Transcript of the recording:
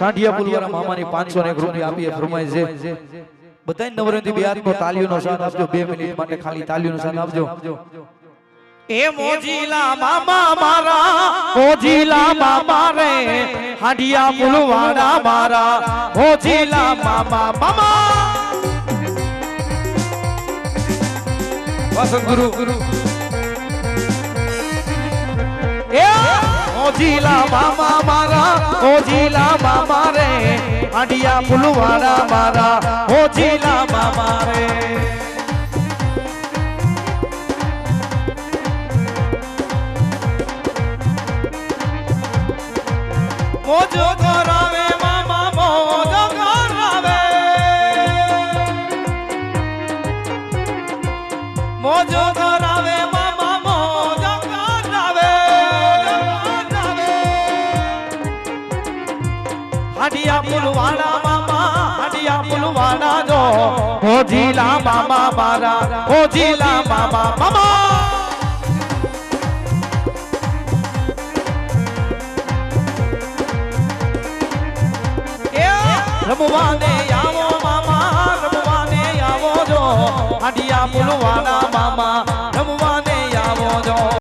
સાંઢિયા પુલવારા મામાની પાંચસો ને એક રૂપિયા આપીએ ફરમાય છે. બધાય નવરંતી બે હાથનો તાલીઓનો સાથ આપજો બે મિનિટ માટે ખાલી તાલીઓનો સાથ આપજો. એ મોજીલા મામા મારા મોજીલા મામા રે હાંડિયા પુલવાડા મારા મોજીલા મામા મામા. વાસણ ગુરુ ગુરુ એ મોજીલા મામા મારા મોજીલા મામા રે આડિયા ફુલવાડા મારા મોજીલા મામા રે. મોજો કરાવે મામા મોજો કરાવે. હડિયા પુલવાડા મામા હડિયા પુલવાડા જો. હોજીલા મામા મારા હોજીલા મામા મામા. રમવાને આવો મામા, રમવાને આવો જો. હડિયા પુલવાડા